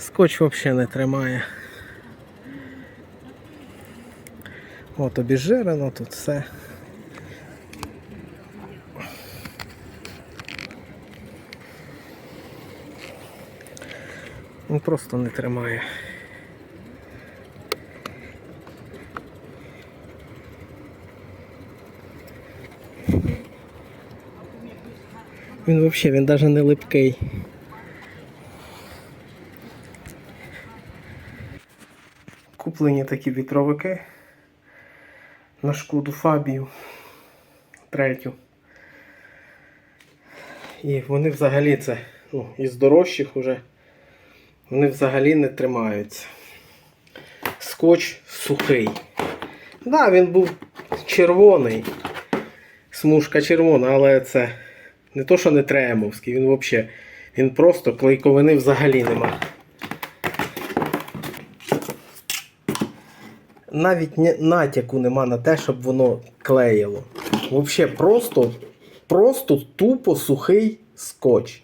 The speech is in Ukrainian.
Скотч взагалі не тримає. От обіжирено тут все. Він просто не тримає. Він взагалі, він навіть не липкий. Куплені такі вітровики на шкоду Фабію третю. І вони взагалі це ну, із дорожчих уже вони взагалі не тримаються. Скотч сухий. Так, да, він був червоний. Смужка червона, але це не то, що не тремовський, він взагалі. Він просто клейковини взагалі нема. Навіть натяку нема на те, щоб воно клеїло. Взагалі просто, просто тупо сухий скотч.